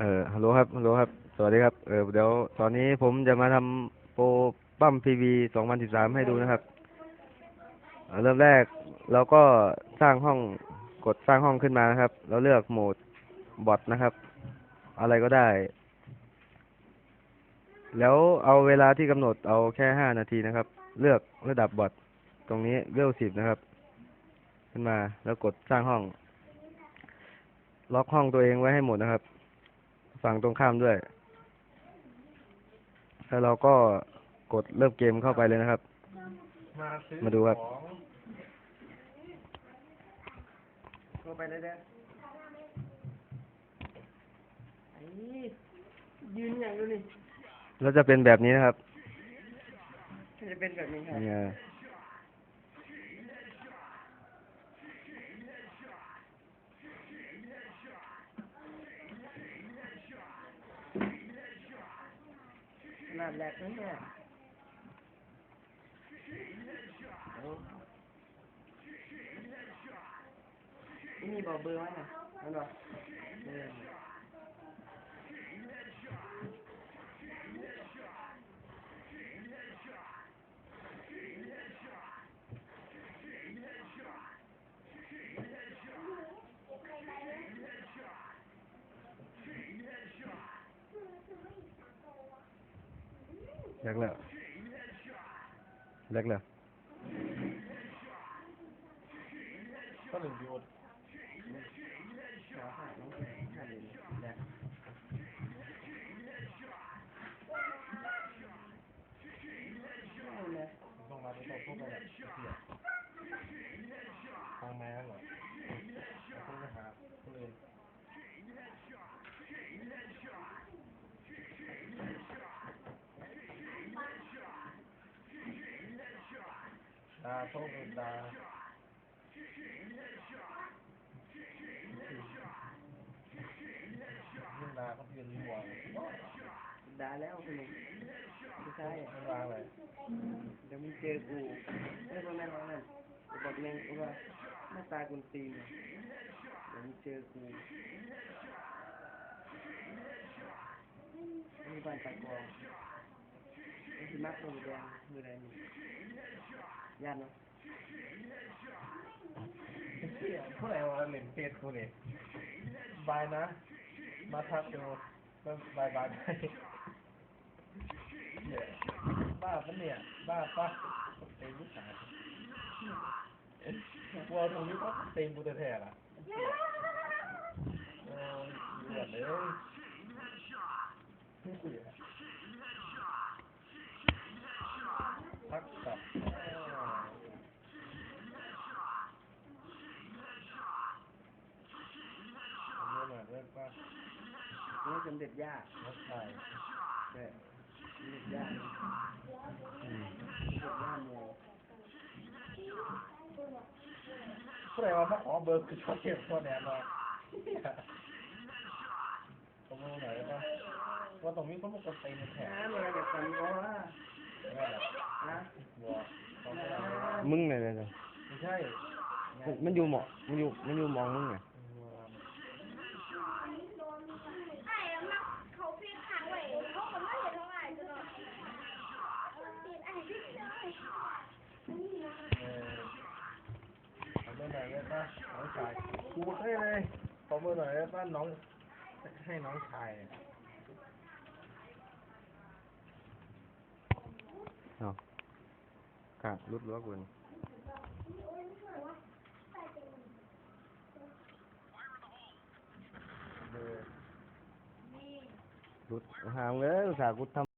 เออฮัลโหลครับฮัลโหลครับ สวัสดีครับ เออเดี๋ยวตอนนี้ผมจะมาทำโปรปั้มพีวีสองพันสิบสามให้ดูนะครับ เริ่มแรกเราก็สร้างห้องกดสร้างห้องขึ้นมานะครับแล้วเลือกโหมดบอทนะครับ อะไรก็ได้ แล้วเอาเวลาที่กำหนดเอาแค่ห้านาทีนะครับ เลือกระดับบอทตรงนี้เวลสิบนะครับ ขึ้นมาแล้วกดสร้างห้อง ล็อกห้องตัวเองไว้ให้หมดนะครับ ฝั่งตรงข้ามด้วย แล้วเราก็กดเริ่มเกมเข้าไปเลยนะครับ มาซื้อมาดูครับของโทรไปเลยเด้อไอ้ยืนอย่างดูนี่แล้วจะเป็นแบบนี้นะครับ จะเป็นแบบนี้ครับ เนี่ยขนาดแร กนั่นเนี่ยเอาโต้เป็นดาเรื่องดาก็เพียนหัวด่าแล้วคนหนึ่งไม่ใช่ไม่วางเลยเดี๋ยวมึงเจอกูไม่ประมาณนั้นกูบอกแม่งว่าหน้าตากุนตีนเนี่ยเดี๋ยวมึงเจอกูมีบ้านตะกองนี่คือมักตัวแดงมือแดง นี่ญาติเนาะเที่ยเท่าไหร่วะเล่นเฟซกูเนี่ยบายนะ มาทักดูก็บายบายไปเนี่ยบ้าปะเนี่ย บ้าปะเต็มลูกสาวกลัวตรงนี้ก็เต็มกูแท้ๆล่ะโอ้ยเดือเลยนี่กูเนี่ยทักกลับอ้าวเอาเงินหน่อยได้ปะ นี่สมเด็จย่านักไทยใช่สมเด็จย่าสมอืมเด็จย่าโมผู้ใดว่ามาขอเบอร์คือชอบเก็บตัวแนนมาตรงมือไหนอยได้ปะว่าตรงนี้เขาบอกว่าเต็มแถบน้ามาจากสันก็ว่าไม่แหละฮะบัวเขาไม่ได้มึงเนี่ยเลยไม่ใช่ มันอยู่หมอมันอยู่ มันอยู่หมองมึงไง บัว ไอ้มักเขาฟีดทางไว้เขาก็ไม่เห็นเท่าไหร่จ้ะเนาะฟีดไอ้ที่เจอ เออ ขอเบอร์หน่อยได้ปะน้องชายกูให้เลยขอเบอร์หน่อยได้ปะน้อง ให้น้องชายเอากะรุดรั้วกูนี่เบอร์รุดหามเลยอุตส่าห์กูทำ